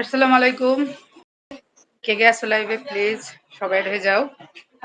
আসসালামু আলাইকুম। কে কে আসো লাইভে প্লিজ সবাই হয়ে যাও।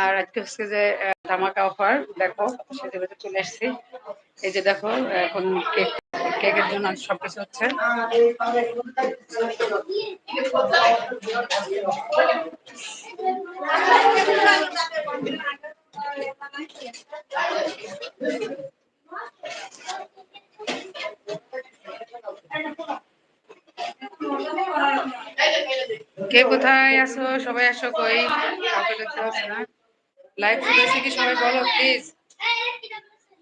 আর আজকে হচ্ছে যে ধামাকা অফার দেখো সেটা ভেতরে চলে আসছি। এই যে দেখো, এখন কেক কেকের জন্য সবকিছু হচ্ছে। কে কোথায় আছো? সবাই আসো কই? কাউকে দেখতে পাচ্ছি না। লাইভ শুরু হয়েছে কি সবাই বলো প্লিজ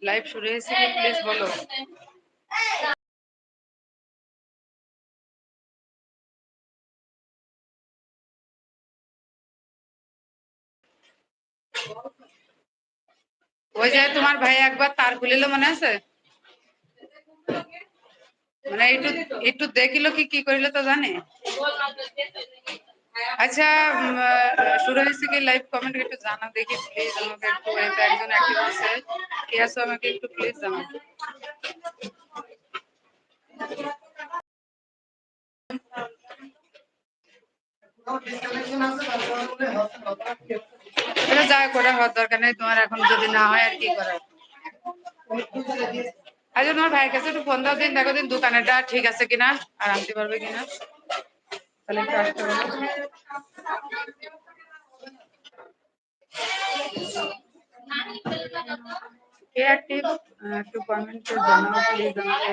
লাইভ শুরু হয়েছে কি প্লিজ বলো। ওই যে তোমার ভাই একবার তার খুলিল মনে আছে? মানে একটু একটু দেখিল কি কি করিল তো জানে? আচ্ছা শুরু হয়েছে কি লাইভ কমেন্ট একটু জানা দেখি প্লিজ আমাকে একটু একজন আছে। কে আছো আমাকে একটু প্লিজ জানাও। যা করে হওয়ার দরকার নেই, তোমার এখন যদি না হয় আর কি করার? আচ্ছা তোমার ভাইয়ের কাছে একটু ফোন দাও, দিন, দেখো, দিন, দোকানেরটা ঠিক আছে কিনা, আর আনতে পারবে কিনা। তাহলে একটু আসতে অ্যাক্টিভ একটু কমেন্টে জানাও প্লিজ আমাকে।